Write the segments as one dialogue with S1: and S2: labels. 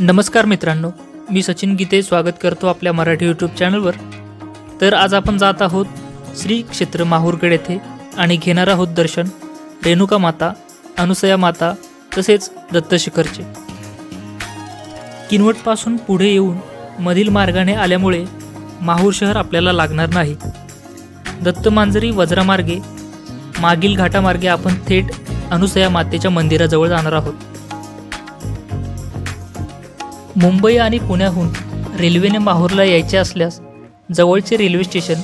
S1: नमस्कार मित्रांनो मी सचिन गीते स्वागत करतो आपल्या मराठी यूट्यूब चॅनलवर. तर आज आपण जात आहोत श्री क्षेत्र माहूरगड येथे आणि घेणार आहोत दर्शन रेणुका माता अनुसया माता तसेच दत्तशिखरचे. किनवटपासून पुढे येऊन मधील मार्गाने आल्यामुळे माहूर शहर आपल्याला लागणार नाही. दत्त मांजरी वज्रामार्गे मागील घाटामार्गे आपण थेट अनुसया मातेच्या मंदिराजवळ जाणार आहोत. मुंबई आणि पुण्याहून रेल्वेने माहूरला यायचे असल्यास जवळचे रेल्वे स्टेशन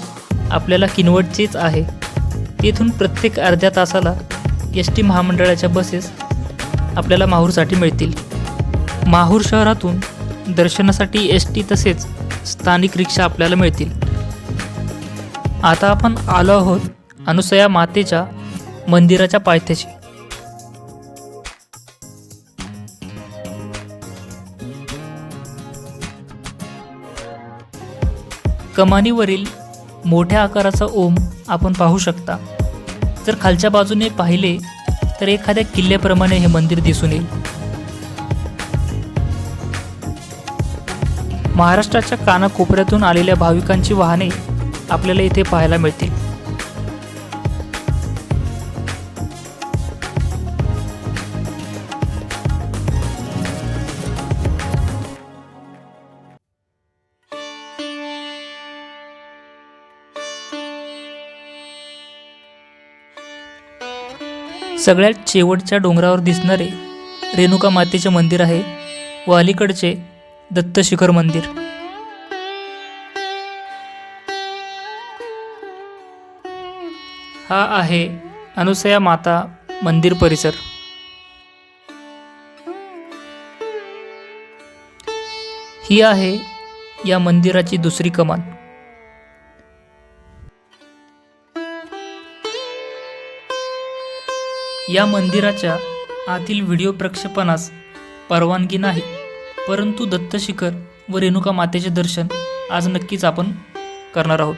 S1: आपल्याला किनवटचेच आहे. तेथून प्रत्येक अर्ध्या तासाला एस टी महामंडळाच्या बसेस आपल्याला माहूरसाठी मिळतील. माहूर शहरातून दर्शनासाठी एस टी तसेच स्थानिक रिक्षा आपल्याला मिळतील. आता आपण आलो आहोत अनुसया मातेच्या मंदिराच्या पायथ्याशी. कमानीवरील मोठ्या आकाराचा ओम आपण पाहू शकता. जर खालच्या बाजूने पाहिले तर एखाद्या किल्ल्याप्रमाणे हे मंदिर दिसून येईल. महाराष्ट्राच्या कानाकोपऱ्यातून आलेल्या भाविकांची वाहने आपल्याला इथे पाहायला मिळतील. सगळ्यात शेवटच्या डोंगरावर दिसणारे रेणुका मातेचे मंदिर आहे व अलीकडचे दत्तशिखर मंदिर. हा आहे अनुसया माता मंदिर परिसर. ही आहे या मंदिराची दुसरी कमान. या मंदिराच्या आतील व्हिडिओ प्रक्षेपणास परवानगी नाही. परंतु दत्तशिखर व रेणुका मातेचे दर्शन आज नक्कीच आपण करणार आहोत.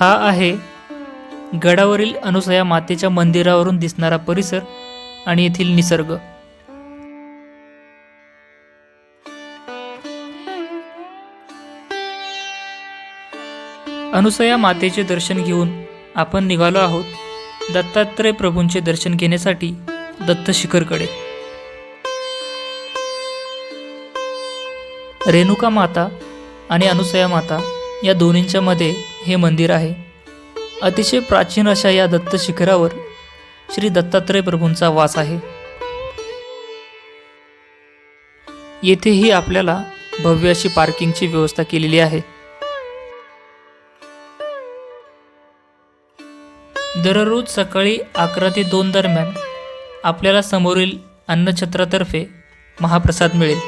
S1: हा आहे गडावरील अनुसया मातेच्या मंदिरावरून दिसणारा परिसर आणि येथील निसर्ग. अनुसया मातेचे दर्शन घेऊन आपण निघालो आहोत दत्तात्रय प्रभूंचे दर्शन घेण्यासाठी दत्त शिखरकडे. रेणुका माता आणि अनुसया माता या दोन्हींच्या मध्ये हे मंदिर आहे. अतिशय प्राचीन अशा या दत्त शिखरावर श्री दत्तात्रय प्रभूंचा वास आहे. येथेही आपल्याला भव्य अशी पार्किंगची व्यवस्था केलेली आहे. दररोज सकाळी अकरा ते दोन दरम्यान आपल्याला समोरील अन्नछत्रातर्फे महाप्रसाद मिळेल.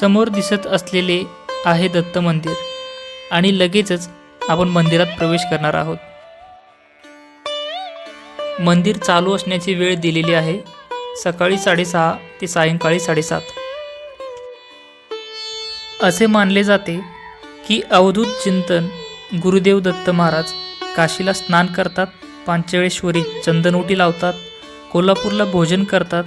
S1: समोर दिसत असलेले आहे दत्त मंदिर आणि लगेचच आपण मंदिरात प्रवेश करणार आहोत. मंदिर चालू असण्याची वेळ दिलेली आहे. सकाळी साडेसहा ते सायंकाळी साडेसात. असे मानले जाते की अवधूत चिंतन गुरुदेव दत्त महाराज काशीला स्नान करतात पांचवेश्वरी चंदनोटी लावतात कोल्हापूरला भोजन करतात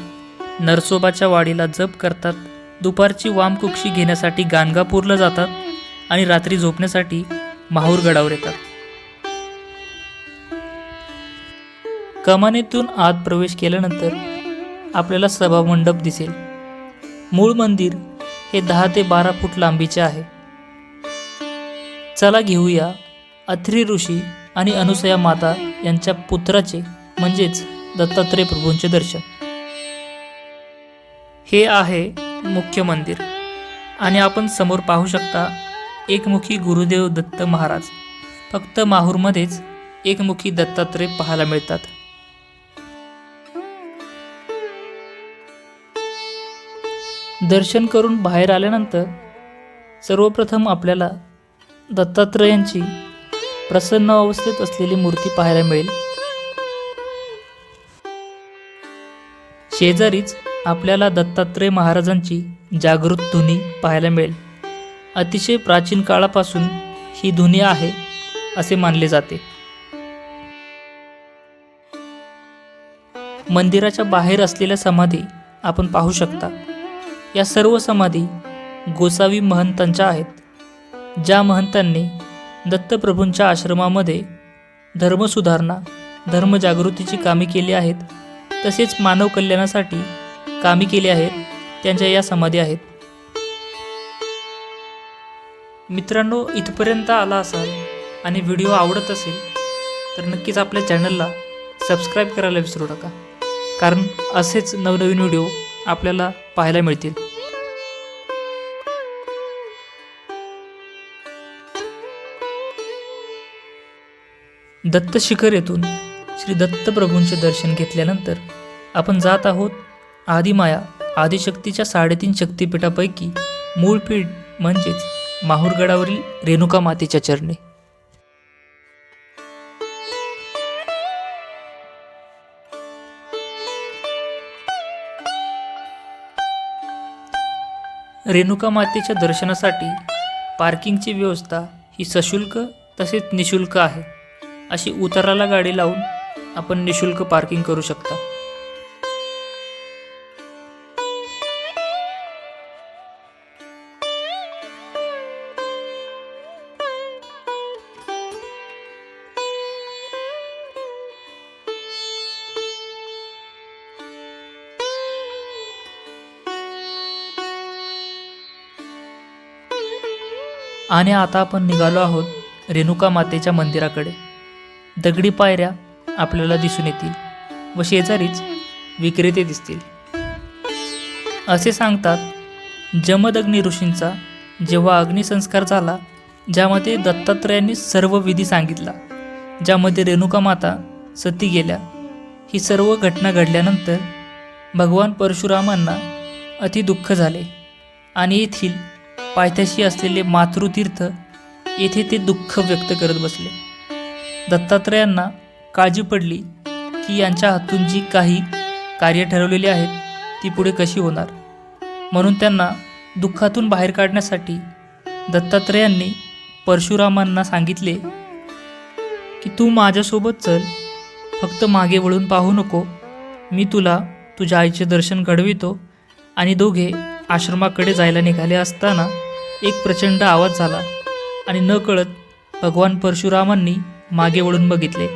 S1: नरसोबाच्या वाडीला जप करतात दुपारची वामकुक्षी घेण्यासाठी गाणगापूरला जातात आणि रात्री झोपण्यासाठी माहूरगडावर येतात. कमानीतून आत प्रवेश केल्यानंतर आपल्याला सभामंडप दिसेल. मूळ मंदिर हे दहा ते बारा फूट लांबीचे आहे. चला घेऊया अथ्री ऋषी आणि अनुसया माता यांच्या पुत्राचे म्हणजेच दत्तात्रय प्रभूंचे दर्शन. हे आहे मुख्य मंदिर आणि आपण समोर पाहू शकता एकमुखी गुरुदेव दत्त महाराज. फक्त माहूरमध्येच एकमुखी दत्तात्रय पाहायला मिळतात. दर्शन करून बाहेर आल्यानंतर सर्वप्रथम आपल्याला दत्तात्रेयांची प्रसन्न अवस्थेत असलेली मूर्ती पाहायला मिळेल. शेजारीच आपल्याला दत्तात्रेय महाराजांची जागृत धुनी पाहायला मिळेल. अतिशय प्राचीन काळापासून ही धुनी आहे असे मानले जाते. मंदिराच्या बाहेर असलेल्या समाधी आपण पाहू शकता. या सर्व समाधी गोसावी महंतांच्या आहेत ज्या महंतांनी दत्तप्रभूंच्या आश्रमामध्ये धर्मसुधारणा धर्मजागृतीची कामे केली आहेत तसेच मानव कल्याणासाठी कामे केली आहेत त्यांच्या या समाधी आहेत. मित्रांनो इथपर्यंत आला असाल आणि व्हिडिओ आवडत असेल तर नक्कीच आपल्या चॅनलला सबस्क्राईब करायला विसरू नका. कारण असेच नवनवीन व्हिडिओ आपल्याला पाहायला मिळतील. दत्त शिखर येथून श्री दत्तप्रभूंचे दर्शन घेतल्यानंतर आपण जात आहोत आदिमाया आदिशक्तीच्या साडेतीन शक्तिपीठापैकी मूळ पीठ म्हणजेच माहूरगडावरील रेणुका मातेच्या चरणी. रेणुका मातेच्या दर्शनासाठी पार्किंगची व्यवस्था ही सशुल्क तसेच निशुल्क आहे. अशी उताराला गाडी लावून आपण निशुल्क पार्किंग करू शकता. आणि आता आपण निघालो आहोत रेणुका मातेच्या मंदिराकडे. दगडी पायऱ्या आपल्याला दिसून येतील व शेजारीच विक्रेते दिसतील. असे सांगतात जमदग्नी ऋषींचा जेव्हा अग्निसंस्कार झाला ज्यामध्ये दत्तात्रयांनी सर्व विधी सांगितला ज्यामध्ये रेणुका माता सती गेल्या ही सर्व घटना घडल्यानंतर भगवान परशुरामांना अति दुःख झाले आणि येथील पायथ्याशी असलेले मातृतीर्थ येथे ते दुःख व्यक्त करत बसले. दत्तात्रयांना काळजी पडली की यांच्या हातून जी काही कार्य ठरवलेली आहेत ती पुढे कशी होणार? म्हणून त्यांना दुःखातून बाहेर काढण्यासाठी दत्तात्रयांनी परशुरामांना सांगितले की तू माझ्यासोबत चल. फक्त मागे वळून पाहू नको. मी तुला तुझ्या आईचे दर्शन घडवितो आणि दोघे आश्रमाकडे जायला निघाले असताना एक प्रचंड आवाज झाला आणि न कळत भगवान परशुरामांनी मागे वळून बघितले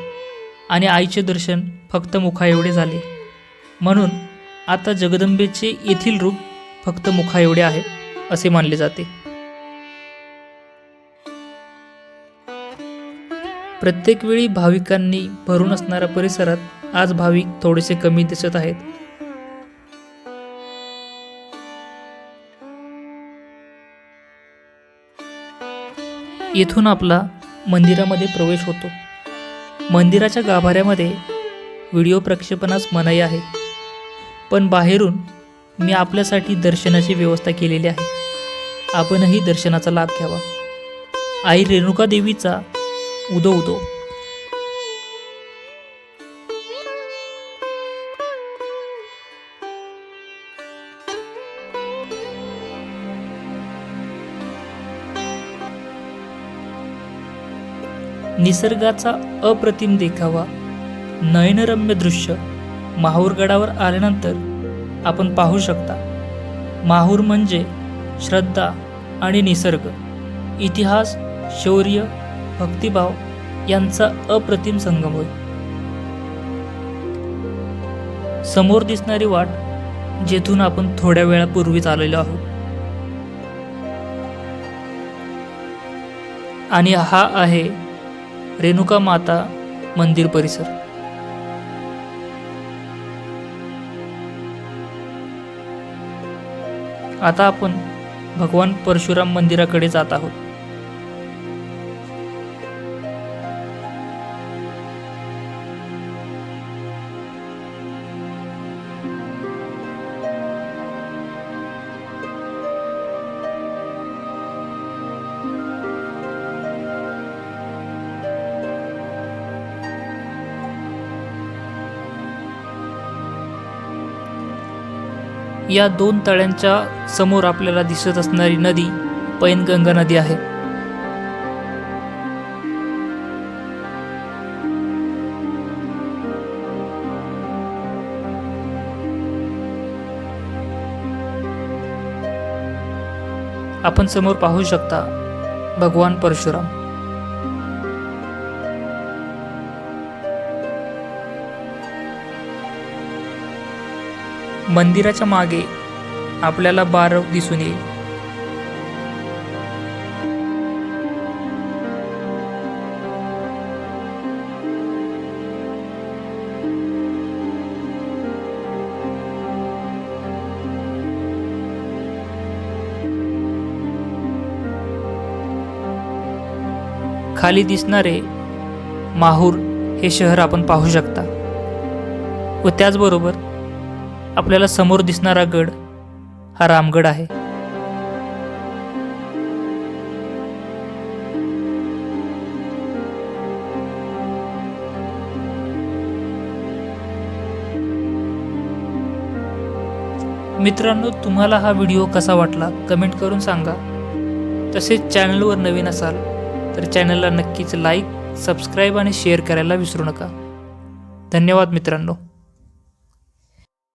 S1: आणि आईचे दर्शन फक्त मुखाएवढे झाले. म्हणून आता जगदंबेचे येथील रूप फक्त मुखाएवढे आहे असे मानले जाते. प्रत्येक वेळी भाविकांनी भरून असणाऱ्या परिसरात आज भाविक थोडेसे कमी दिसत आहेत. येथून आपला मंदिरामध्ये प्रवेश होतो. मंदिराच्या गाभाऱ्यामध्ये व्हिडिओ प्रक्षेपणास मनाई आहे. पण बाहेरून मी आपल्यासाठी दर्शनाची व्यवस्था केलेली आहे. आपणही दर्शनाचा लाभ घ्यावा. आई रेणुका देवीचा उदो उदो. निसर्गाचा अप्रतिम देखावा नयनरम्य दृश्य माहूरगडावर आल्यानंतर आपण पाहू शकता. माहूर म्हणजे श्रद्धा आणि निसर्ग. इतिहास शौर्य भक्तिभाव यांचा अप्रतिम संगम होय. समोर दिसणारी वाट जेथून आपण थोड्या वेळापूर्वीच आलेलो आहोत. आणि हा आहे रेणुका माता मंदिर परिसर. आता आपण भगवान परशुराम मंदिराकडे जात आहोत. या दोन तळ्यांच्या समोर आपल्याला दिसत असणारी नदी पैनगंगा नदी आहे. आपण समोर पाहू शकता भगवान परशुराम. मंदिराच्या मागे आपल्याला बारव दिसून येईल. खाली दिसणारे माहूर हे शहर आपण पाहू शकता. व त्याचबरोबर आपल्याला समोर दिसणारा गड हा रामगड आहे. मित्रांनो तुम्हाला हा व्हिडिओ कसा वाटला कमेंट करून सांगा. तसेच चॅनलवर नवीन असाल तर चॅनलला नक्कीच लाईक सबस्क्राईब आणि शेअर करायला विसरू नका. धन्यवाद मित्रांनो.